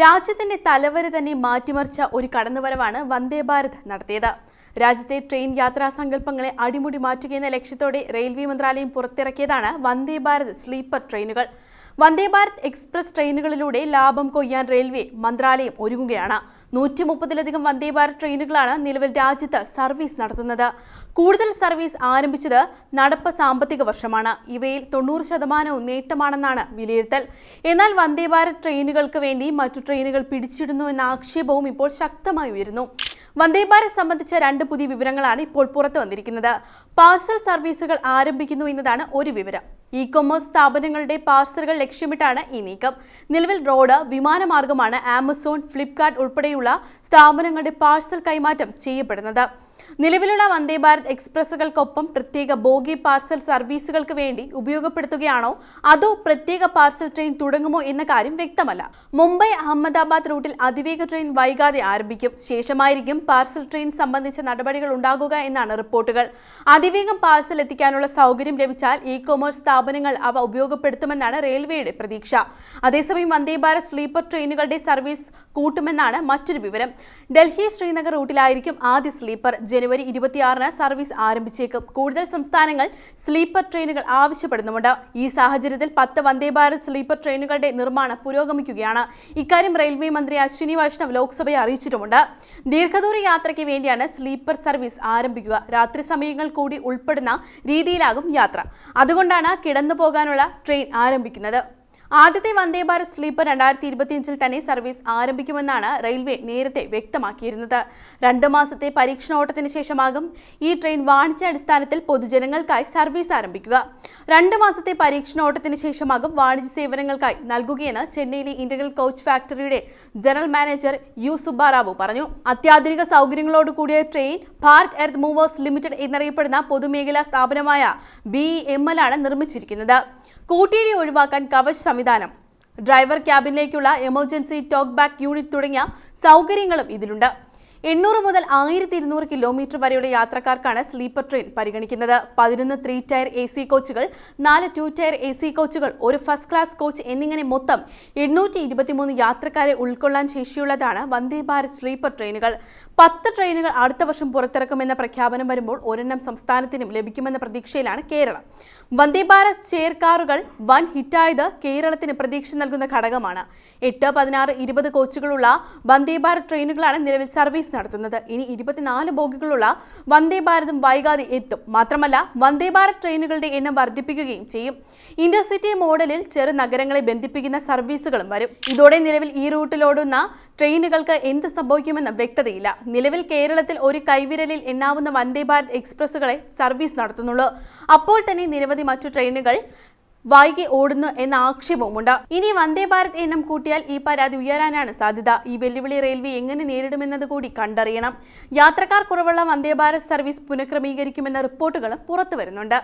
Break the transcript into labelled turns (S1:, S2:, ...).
S1: രാജ്യത്തിന്റെ തലവരെ തന്നെ മാറ്റിമറിച്ച ഒരു കടന്നുവരവാണ് വന്ദേ ഭാരത് നടത്തിയത്. രാജ്യത്തെ ട്രെയിൻ യാത്രാ സങ്കല്പങ്ങളെ അടിമുടി മാറ്റുകയെന്ന ലക്ഷ്യത്തോടെ റെയിൽവേ മന്ത്രാലയം പുറത്തിറക്കിയതാണ് വന്ദേ ഭാരത് സ്ലീപ്പർ ട്രെയിനുകൾ. വന്ദേ ഭാരത് എക്സ്പ്രസ് ട്രെയിനുകളിലൂടെ ലാഭം കൊയ്യാൻ റെയിൽവേ മന്ത്രാലയം ഒരുങ്ങുകയാണ്. നൂറ്റി മുപ്പതിലധികം വന്ദേ ഭാരത് ട്രെയിനുകളാണ് നിലവിൽ രാജ്യത്ത് സർവീസ് നടത്തുന്നത്. കൂടുതൽ സർവീസ് ആരംഭിച്ചത് നടപ്പ് സാമ്പത്തിക വർഷമാണ്. ഇവയിൽ തൊണ്ണൂറ് ശതമാനവും നേട്ടമാണെന്നാണ് വിലയിരുത്തൽ. എന്നാൽ വന്ദേ ഭാരത് ട്രെയിനുകൾക്ക് വേണ്ടി മറ്റു ട്രെയിനുകൾ പിടിച്ചിടുന്നു എന്ന ആക്ഷേപവും ഇപ്പോൾ ശക്തമായി ഉയരുന്നു. വന്ദേ ഭാരത് സംബന്ധിച്ച രണ്ട് പുതിയ വിവരങ്ങളാണ് ഇപ്പോൾ പുറത്തു വന്നിരിക്കുന്നത്. പാർസൽ സർവീസുകൾ ആരംഭിക്കുന്നു എന്നതാണ് ഒരു വിവരം. ഇ കൊമേഴ്സ് സ്ഥാപനങ്ങളുടെ പാഴ്സലുകൾ ലക്ഷ്യമിട്ടാണ് ഈ നീക്കം. നിലവിൽ റോഡ് വിമാനമാർഗമാണ് ആമസോൺ ഫ്ലിപ്കാർട്ട് ഉൾപ്പെടെയുള്ള സ്ഥാപനങ്ങളുടെ പാഴ്സൽ കൈമാറ്റം ചെയ്യപ്പെടുന്നത്. നിലവിലുള്ള വന്ദേ ഭാരത് എക്സ്പ്രസുകൾക്കൊപ്പം പ്രത്യേക ബോഗി പാർസൽ സർവീസുകൾക്ക് വേണ്ടി ഉപയോഗപ്പെടുത്തുകയാണോ? അതോ പ്രത്യേക പാർസൽ ട്രെയിൻ തുടങ്ങുമോ എന്ന കാര്യം വ്യക്തമല്ല. മുംബൈ അഹമ്മദാബാദ് റൂട്ടിൽ അതിവേഗ ട്രെയിൻ വൈകാതെ ആരംഭിക്കും. ശേഷമായിരിക്കും പാർസൽ ട്രെയിൻ സംബന്ധിച്ച നടപടികൾ ഉണ്ടാകുക എന്നാണ് റിപ്പോർട്ടുകൾ. അതിവേഗം പാർസൽ എത്തിക്കാനുള്ള സൗകര്യം ലഭിച്ചാൽ ഇ കൊമേഴ്സ് സ്ഥാപനങ്ങൾ അവ ഉപയോഗപ്പെടുത്തുമെന്നാണ് റെയിൽവേയുടെ പ്രതീക്ഷ. അതേസമയം വന്ദേ ഭാരത് സ്ലീപ്പർ ട്രെയിനുകളുടെ സർവീസ് കൂട്ടുമെന്നാണ് മറ്റൊരു വിവരം. ഡൽഹി ശ്രീനഗർ റൂട്ടിലായിരിക്കും ആദ്യ സ്ലീപ്പർ. ജനുവരി ഇരുപത്തിയാറിന് സർവീസ് ആരംഭിച്ചേക്കും. കൂടുതൽ സംസ്ഥാനങ്ങൾ സ്ലീപ്പർ ട്രെയിനുകൾ ആവശ്യപ്പെടുന്നുമുണ്ട്. ഈ സാഹചര്യത്തിൽ പത്ത് വന്ദേ ഭാരത് സ്ലീപ്പർ ട്രെയിനുകളുടെ നിർമ്മാണം പുരോഗമിക്കുകയാണ്. ഇക്കാര്യം റെയിൽവേ മന്ത്രി അശ്വിനി വൈഷ്ണവ് ലോക്സഭയെ അറിയിച്ചിട്ടുമുണ്ട്. ദീർഘദൂര യാത്രയ്ക്ക് വേണ്ടിയാണ് സ്ലീപ്പർ സർവീസ് ആരംഭിക്കുക. രാത്രി സമയങ്ങൾ കൂടി ഉൾപ്പെടുന്ന രീതിയിലാകും യാത്ര. അതുകൊണ്ടാണ് കിടന്നു പോകാനുള്ള ട്രെയിൻ ആരംഭിക്കുന്നത്. ആദ്യത്തെ വന്ദേ ഭാരത് സ്ലീപ്പർ രണ്ടായിരത്തി ഇരുപത്തിയഞ്ചിൽ തന്നെ സർവീസ് ആരംഭിക്കുമെന്നാണ് റെയിൽവേ നേരത്തെ വ്യക്തമാക്കിയിരുന്നത്. രണ്ടു മാസത്തെ പരീക്ഷണോട്ടത്തിന് ശേഷമാകും ഈ ട്രെയിൻ വാണിജ്യാടിസ്ഥാനത്തിൽ പൊതുജനങ്ങൾക്കായി സർവീസ് ആരംഭിക്കുക. രണ്ട് മാസത്തെ പരീക്ഷണോട്ടത്തിന് ശേഷമാകും വാണിജ്യ സേവനങ്ങൾക്കായി നൽകുകയെന്ന് ചെന്നൈയിലെ ഇന്റഗ്രൽ കോച്ച് ഫാക്ടറിയുടെ ജനറൽ മാനേജർ യു സുബ്ബാറാവു പറഞ്ഞു. അത്യാധുനിക സൗകര്യങ്ങളോട് കൂടിയ train Bharat earth movers limited എന്നറിയപ്പെടുന്ന പൊതുമേഖലാ സ്ഥാപനമായ ബി എം എൽ ആണ് നിർമ്മിച്ചിരിക്കുന്നത്. കൂട്ടിയിടി ഒഴിവാക്കാൻ കവച് സംവിധാനം. ഡ്രൈവർ ക്യാബിനിലേക്കുള്ള എമർജൻസി ടോക്ക് ബാക്ക് യൂണിറ്റ് തുടങ്ങിയ സൗകര്യങ്ങളും ഇതിലുണ്ട്. എണ്ണൂറ് മുതൽ ആയിരത്തി ഇരുന്നൂറ് കിലോമീറ്റർ വരെയുള്ള യാത്രക്കാർക്കാണ് സ്ലീപ്പർ ട്രെയിൻ പരിഗണിക്കുന്നത്. പതിനൊന്ന് ത്രീ ടയർ എ സി കോച്ചുകൾ നാല് ടു ടയർ എ സി കോച്ചുകൾ ഒരു ഫസ്റ്റ് ക്ലാസ് കോച്ച് എന്നിങ്ങനെ മൊത്തം എണ്ണൂറ്റി ഇരുപത്തിമൂന്ന് യാത്രക്കാരെ ഉൾക്കൊള്ളാൻ ശേഷിയുള്ളതാണ് വന്ദേ ഭാരത് സ്ലീപ്പർ ട്രെയിനുകൾ. പത്ത് ട്രെയിനുകൾ അടുത്ത വർഷം പുറത്തിറക്കുമെന്ന പ്രഖ്യാപനം വരുമ്പോൾ ഒരെണ്ണം സംസ്ഥാനത്തിനും ലഭിക്കുമെന്ന പ്രതീക്ഷയിലാണ് കേരളം. വന്ദേ ഭാരത് ചെയർ കാറുകൾ വൻ ഹിറ്റായത് കേരളത്തിന് പ്രതീക്ഷ നൽകുന്ന ഘടകമാണ്. എട്ട് പതിനാറ് ഇരുപത് കോച്ചുകളുള്ള വന്ദേ ഭാരത് ട്രെയിനുകളാണ് നിലവിൽ സർവീസ് നടത്തുന്നത്. ഇനി ഇരുപത്തിനാല് ബോഗികളുള്ള വന്ദേ ഭാരതും വൈകാതെ എത്തും. മാത്രമല്ല വന്ദേ ഭാരത് ട്രെയിനുകളുടെ എണ്ണം വർദ്ധിപ്പിക്കുകയും ചെയ്യും. ഇന്റർസിറ്റി മോഡലിൽ ചെറു നഗരങ്ങളെ ബന്ധിപ്പിക്കുന്ന സർവീസുകളും വരും. ഇതോടെ നിലവിൽ ഈ റൂട്ടിലോടുന്ന ട്രെയിനുകൾക്ക് എന്ത് സംഭവിക്കുമെന്ന് വ്യക്തതയില്ല. നിലവിൽ കേരളത്തിൽ ഒരു കൈവിരലിൽ എണ്ണാവുന്ന വന്ദേ ഭാരത് എക്സ്പ്രസുകളെ സർവീസ് നടത്തുന്നുള്ളൂ. അപ്പോൾ തന്നെ നിരവധി മറ്റു ട്രെയിനുകൾ വൈകി ഓടുന്നു എന്ന ആക്ഷേപവുമുണ്ട്. ഇനി വന്ദേ ഭാരത് എണ്ണം കൂട്ടിയാൽ ഈ പരാതി ഉയരാനാണ് സാധ്യത. ഈ വെല്ലുവിളി റെയിൽവേ എങ്ങനെ നേരിടുമെന്നത് കൂടി കണ്ടറിയണം. യാത്രക്കാർ കുറവുള്ള വന്ദേ ഭാരത് സർവീസ് പുനഃക്രമീകരിക്കുമെന്ന റിപ്പോർട്ടുകളും പുറത്തു വരുന്നുണ്ട്.